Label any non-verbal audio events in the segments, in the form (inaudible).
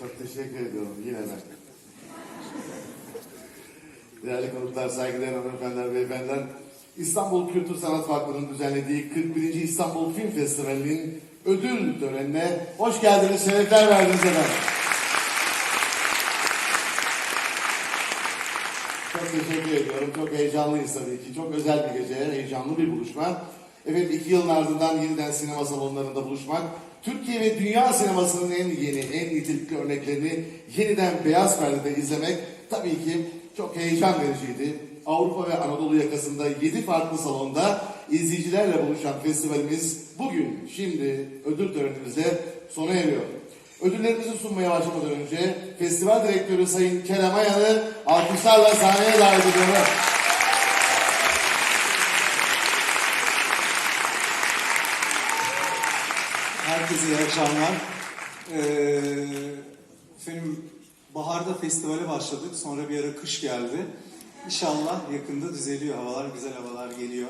Çok teşekkür ediyorum yine ben. Değerli konuklar, saygıdeğer hanımefendiler, beyefendiler. İstanbul Kültür Sanat Vakfı'nın düzenlediği 41. İstanbul Film Festivali'nin ödül törenine hoş geldiniz, şerefler verdiniz efendim. Çok teşekkür ediyorum. Çok heyecanlıyız tabii ki. Çok özel bir gece, heyecanlı bir buluşma. Efendim iki yılın ardından yeniden sinema salonlarında buluşmak, Türkiye ve dünya sinemasının en yeni, en nitelikli örneklerini yeniden beyaz perdede izlemek tabii ki çok heyecan vericiydi. Avrupa ve Anadolu yakasında 7 farklı salonda izleyicilerle buluşan festivalimiz bugün, şimdi ödül törenimizle sona eriyor. Ödüllerimizi sunmaya başlamadan önce festival direktörü Sayın Kerem Ayan'ı alkışlarla sahneye davet ediyorum. Herkese iyi akşamlar. Ee, efendim baharda festivale başladık. Sonra bir ara kış geldi. İnşallah yakında düzeliyor havalar, güzel havalar geliyor.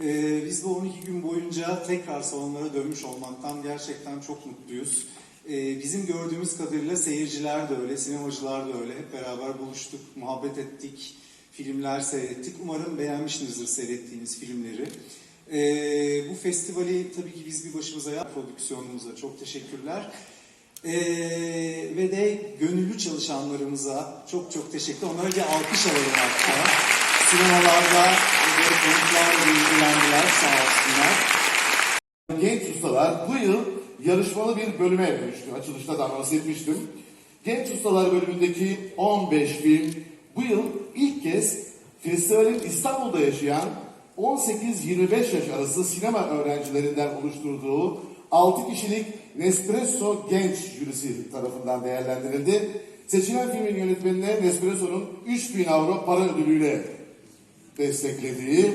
Ee, biz bu 12 gün boyunca tekrar salonlara dönmüş olmaktan gerçekten çok mutluyuz. Ee, bizim gördüğümüz kadarıyla seyirciler de öyle, sinemacılar da öyle. Hep beraber buluştuk, muhabbet ettik, filmler seyrettik. Umarım beğenmişsinizdir seyrettiğiniz filmleri. Ee, bu festivali tabii ki biz bir başımıza yap prodüksiyonumuza çok teşekkürler. Ee, ve de gönüllü çalışanlarımıza çok çok teşekkür. Onlara bir alkış alalım hatta. Sinemalarda böyle konuklarla ilgilendiler sağ olsunlar. Genç ustalar bu yıl yarışmalı bir bölüme dönüştü. Açılışta da anons etmiştim. Genç ustalar bölümündeki 15 film bu yıl ilk kez festivalin İstanbul'da yaşayan 18-25 yaş arası sinema öğrencilerinden oluşturduğu 6 kişilik Nespresso Genç jürisi tarafından değerlendirildi. Seçilen filmin yönetmenine Nespresso'nun 3000 avro para ödülüyle desteklediği (laughs)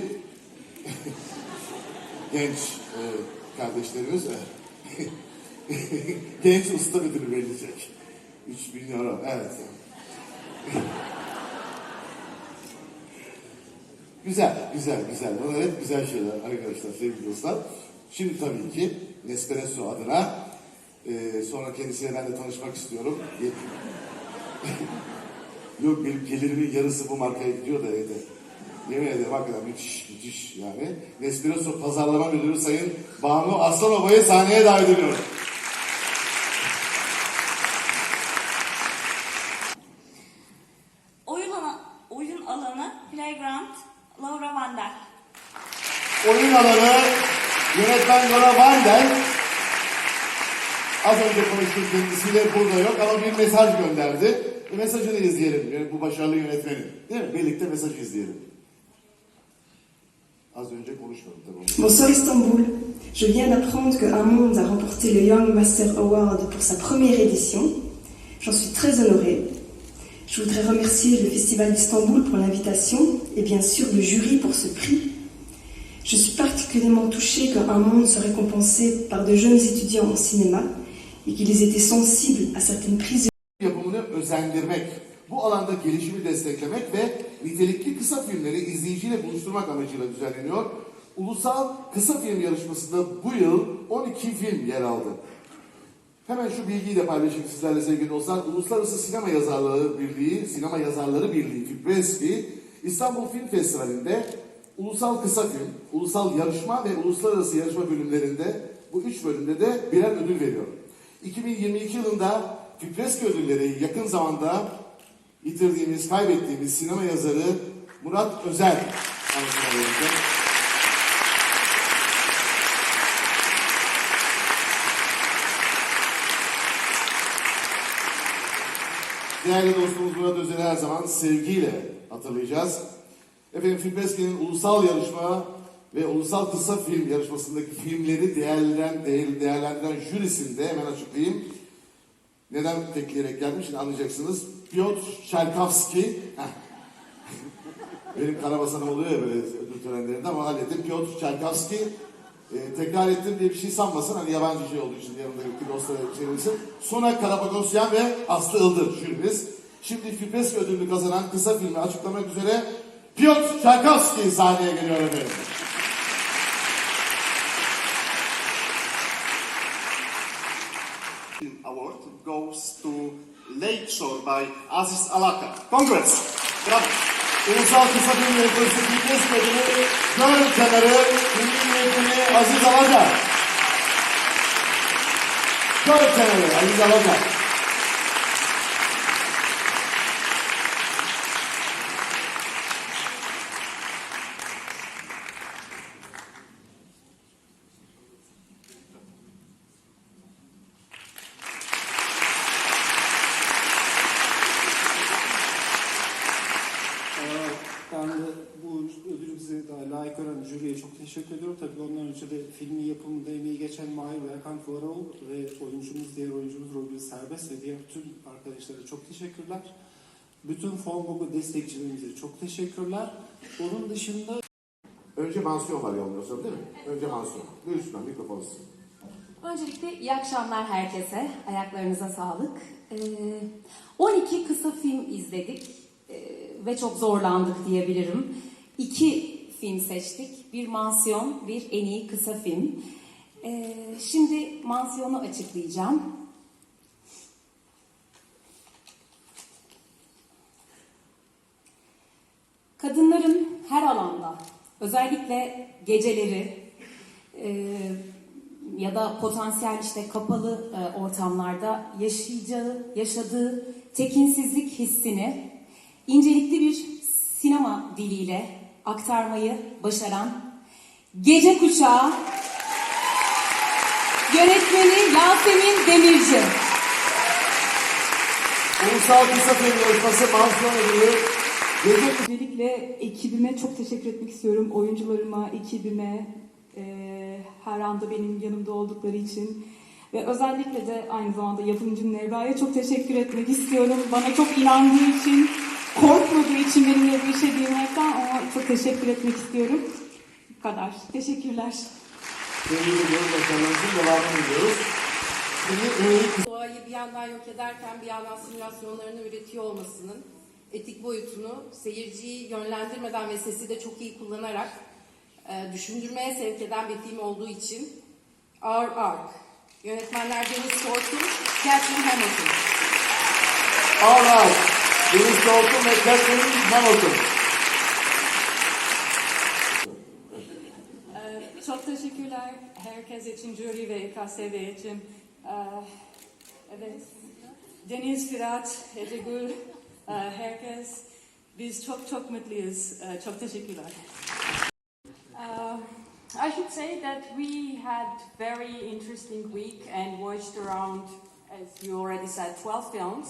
genç e, kardeşlerimiz e, (laughs) genç usta ödülü verilecek. 3000 euro, evet. Güzel, güzel, güzel. Bunlar hep güzel şeyler arkadaşlar, sevgili dostlar. Şimdi tabii ki Nespresso adına e, sonra kendisiyle ben de tanışmak istiyorum. (laughs) Yok benim gelirimin yarısı bu markaya gidiyor da evde. Yemin ederim hakikaten müthiş, müthiş yani. Nespresso Pazarlama Müdürü Sayın Banu Aslanoba'yı sahneye davet ediyorum. Laura Vandal. Oyun alanı yönetmen Nora Vandel. Az önce konuştuğum kendisiyle burada yok ama bir mesaj gönderdi. Bir mesajını izleyelim yani bu başarılı yönetmenin. Değil mi? Birlikte mesajı izleyelim. Az önce konuşmadım tabii. Bonsoir Istanbul. Je viens d'apprendre que Monde a remporté le Young Master Award pour sa première édition. J'en suis très honorée. Je voudrais remercier le Festival d'Istanbul pour l'invitation et bien sûr le jury pour ce prix. Je suis particulièrement touchée qu'Un Monde soit récompensé par de jeunes étudiants en cinéma et qu'ils étaient sensibles à certaines prises yapımını özendirmek, bu alanda gelişimi desteklemek ve nitelikli kısa filmleri izleyiciyle buluşturmak amacıyla düzenleniyor. Ulusal Kısa Film Yarışması'nda bu yıl 12 film yer aldı. Hemen şu bilgiyi de paylaşayım sizlerle sevgili dostlar. Uluslararası Sinema Yazarları Birliği, Sinema Yazarları Birliği FİPRESBİ İstanbul Film Festivali'nde ulusal kısa film, ulusal yarışma ve uluslararası yarışma bölümlerinde bu üç bölümde de birer ödül veriyor. 2022 yılında Fikreski ödülleri yakın zamanda yitirdiğimiz, kaybettiğimiz sinema yazarı Murat Özel Değerli dostumuz Murat Özel'i her zaman sevgiyle hatırlayacağız. Efendim Filmpeski'nin ulusal yarışma ve ulusal kısa film yarışmasındaki filmleri değerlendiren, değer- değerlendiren jürisinde hemen açıklayayım. Neden tekleyerek gelmiş anlayacaksınız. Piotr heh. benim karabasanım oluyor ya böyle ödül törenlerinde ama hallettim. Piotr Tchaikovsky, e, tekrar ettim diye bir şey sanmasın. Hani yabancı şey olduğu için yanımdaki dostlara çevirsin. Sona Karapagosyan ve Aslı Ildır jürimiz. Şimdi Fipreski ödülünü kazanan kısa filmi açıklamak üzere Piotr Tchaikovsky sahneye geliyor efendim. Award goes to Lakeshore by Aziz Alaka. Congrats! Bravo! Ulusal Kısa Film Yarışması Fitness Ödülü Göl Kenarı Filmin Yönetmeni Aziz Alaca. Göl Kenarı Aziz Alaca. Ee, Ben de bu ödülü bize daha layık gören jüriye çok teşekkür ediyorum. Tabii ondan önce de filmin yapımında emeği geçen Mahir ve Erkan Fuaroğlu ve oyuncumuz, diğer oyuncumuz Robi Serbest ve diğer tüm arkadaşlara çok teşekkürler. Bütün Fongogo destekçilerimize çok teşekkürler. Onun dışında Önce mansiyon var yanılmıyorsam değil mi? Önce mansiyon. Buyursunlar mikrofonu sizin. Öncelikle iyi akşamlar herkese. Ayaklarınıza sağlık. Ee, 12 kısa film izledik ee, ve çok zorlandık diyebilirim. İki film seçtik. Bir mansiyon, bir en iyi kısa film. Ee, şimdi mansiyonu açıklayacağım. Kadınların her alanda, özellikle geceleri, e, ya da potansiyel işte kapalı e, ortamlarda yaşayacağı, yaşadığı tekinsizlik hissini incelikli bir sinema diliyle aktarmayı başaran Gece Kuşağı yönetmeni Yasemin Demirci. Ulusal Kısa Film Yarışması mansiyon ödülü Gece Öncelikle ekibime çok teşekkür etmek istiyorum. Oyuncularıma, ekibime, eee, her anda benim yanımda oldukları için. Ve özellikle de aynı zamanda yapımcım Nevra'ya çok teşekkür etmek istiyorum. Bana çok inandığı için, korkmadığı için benimle bu işe girmekten ona çok teşekkür etmek istiyorum. Bu kadar. Teşekkürler. Devamını diliyoruz. Şimdi üyelik Doğayı bir yandan yok ederken bir yandan simülasyonlarını üretiyor olmasının etik boyutunu seyirciyi yönlendirmeden ve sesi de çok iyi kullanarak e, düşündürmeye sevk eden bir film olduğu için Our Ark. Yönetmenler Deniz Korkun, Catherine Hamilton. All right. Deniz Torkun ve Catherine Hamilton. Ee, Çok teşekkürler herkes için, jüri ve KSV için. Ee, Evet, Deniz, Firat, Ece Gül, e, herkes. Biz çok çok mutluyuz. Ee, Çok teşekkürler. Uh, I should say that we had very interesting week and watched around, as you already said, 12 films.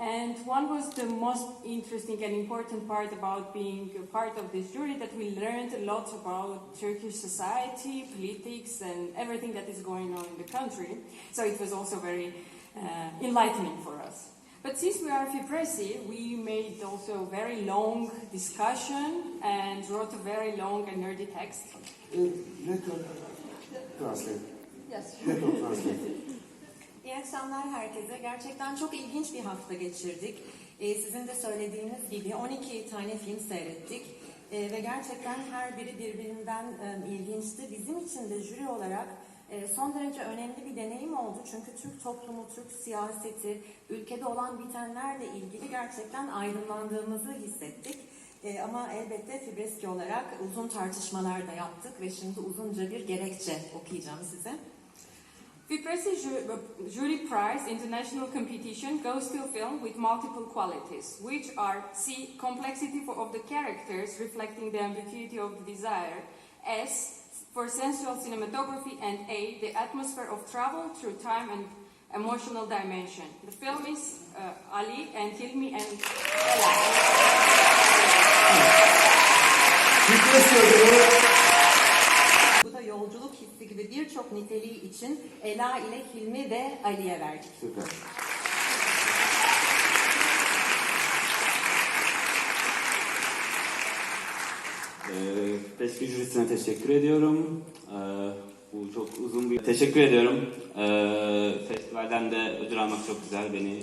And one was the most interesting and important part about being a part of this jury that we learned a lot about Turkish society, politics, and everything that is going on in the country. So it was also very uh, enlightening for us. But since we are Fipresi, we made also a very long discussion and wrote a very long and nerdy text. Uh, Let her translate. Yes. Let her translate. İyi akşamlar herkese. Gerçekten çok ilginç bir hafta geçirdik. Ee, sizin de söylediğiniz gibi 12 tane film seyrettik. Ee, ve gerçekten her biri birbirinden e, ilginçti. Bizim için de jüri olarak e, son derece önemli bir deneyim oldu. Çünkü Türk toplumu, Türk siyaseti, ülkede olan bitenlerle ilgili gerçekten ayrımlandığımızı hissettik. E, ama elbette Fibreski olarak uzun tartışmalar da yaptık ve şimdi uzunca bir gerekçe okuyacağım size. Fipresi uh, Jury Prize International Competition goes to a film with multiple qualities, which are C. Complexity of the characters reflecting the ambiguity of the desire, S. For sensual cinematography, and A. The atmosphere of travel through time and emotional dimension. The film is uh, Ali and Hilmi and Ella. Niteliği için Ela ile Hilmi ve Ali'ye verdik. Süper. Ee, Peskin jürisine teşekkür ediyorum. Ee, bu çok uzun bir... Teşekkür ediyorum. Ee, festivalden de ödül almak çok güzel. Beni